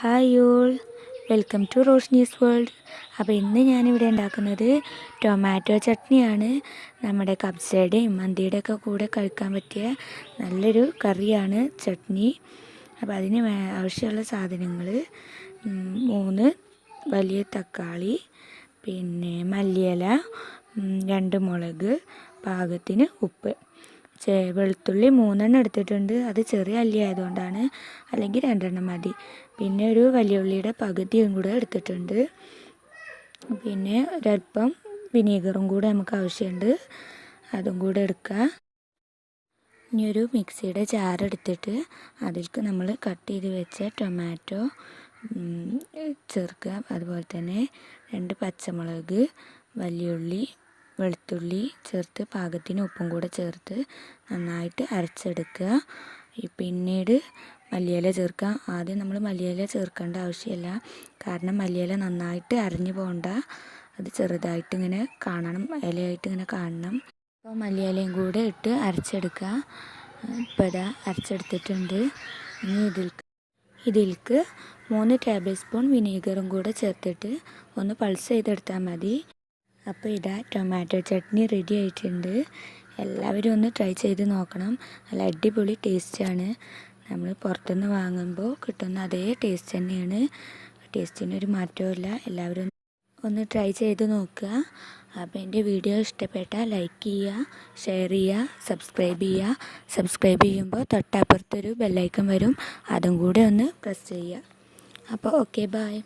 Hi all welcome to Roshni's world. അപ്പോൾ ഇന്ന് ഞാനിവിടെ ഉണ്ടാക്കുന്നത് ടൊമാറ്റോ ചട്നിയാണ്. നമ്മുടെ കബ്സയുടെയും മന്തിയുടെ ഒക്കെ കൂടെ കഴിക്കാൻ പറ്റിയ നല്ലൊരു കറിയാണ് ചട്നി. അപ്പോൾ അതിന് ആവശ്യമുള്ള സാധനങ്ങൾ മൂന്ന് വലിയ തക്കാളി പിന്നെ മല്ലിയില രണ്ട് മുളക് പാകത്തിന് ഉപ്പ്. വെളുത്തുള്ളി മൂന്നെണ്ണം എടുത്തിട്ടുണ്ട്. അത് ചെറിയ അല്ലി ആയതുകൊണ്ടാണ് അല്ലെങ്കിൽ രണ്ടെണ്ണം മതി. പിന്നെ ഒരു വലിയ ഉള്ളിയുടെ പകുതിയും കൂടെ എടുത്തിട്ടുണ്ട്. പിന്നെ ഒരല്പം വിനീഗറും കൂടെ നമുക്ക് ആവശ്യമുണ്ട്. അതും കൂടെ എടുക്കുക. ഇനി ഒരു മിക്സിയുടെ ചാറെടുത്തിട്ട് അതിലേക്ക് നമ്മൾ കട്ട് ചെയ്ത് വെച്ച ടൊമാറ്റോ ചേർക്കുക. അതുപോലെ തന്നെ രണ്ട് പച്ചമുളക് വലിയുള്ളി വെളുത്തുള്ളി ചേർത്ത് പാകത്തിന് ഉപ്പും കൂടെ ചേർത്ത് നന്നായിട്ട് അരച്ചെടുക്കുക. പിന്നീട് മല്ലിയില ചേർക്കുക. ആദ്യം നമ്മൾ മല്ലിയില ചേർക്കേണ്ട ആവശ്യമില്ല. കാരണം മല്ലിയില നന്നായിട്ട് അരഞ്ഞു പോകണ്ട. അത് ചെറുതായിട്ട് ഇങ്ങനെ കാണണം. ഇലയായിട്ട് ഇങ്ങനെ കാണണം. അപ്പോൾ മല്ലിയിലയും കൂടെ ഇട്ട് അരച്ചെടുക്കുക. ഇപ്പോൾ ഇതാ അരച്ചെടുത്തിട്ടുണ്ട്. ഇനി ഇതിൽ ഇതിൽക്ക് മൂന്ന് ടേബിൾ സ്പൂൺ വിനീഗറും കൂടെ ചേർത്തിട്ട് ഒന്ന് പൾസ് ചെയ്തെടുത്താൽ മതി. അപ്പോൾ ഇതാ ടൊമാറ്റോ ചട്നി റെഡി ആയിട്ടുണ്ട്. എല്ലാവരും ഒന്ന് ട്രൈ ചെയ്ത് നോക്കണം. നല്ല അടിപൊളി ടേസ്റ്റാണ് നമ്മൾ പുറത്തുനിന്ന് വാങ്ങുമ്പോൾ കിട്ടുന്ന അതേ ടേസ്റ്റ് തന്നെയാണ്. ടേസ്റ്റിന് ഒരു മാറ്റമില്ല എല്ലാവരും ഒന്ന് ട്രൈ ചെയ്ത് നോക്കുക. അപ്പോൾ എന്റെ വീഡിയോ ഇഷ്ടപ്പെട്ടാൽ ലൈക്ക് ചെയ്യുക ഷെയർ ചെയ്യുക സബ്സ്ക്രൈബ് ചെയ്യുക. സബ്സ്ക്രൈബ് ചെയ്യുമ്പോൾ തൊട്ടപ്പുറത്തൊരു ബെല്ലൈക്കൺ വരും. അതും കൂടെ ഒന്ന് പ്രസ് ചെയ്യുക. അപ്പോൾ ഓക്കെ ബായ്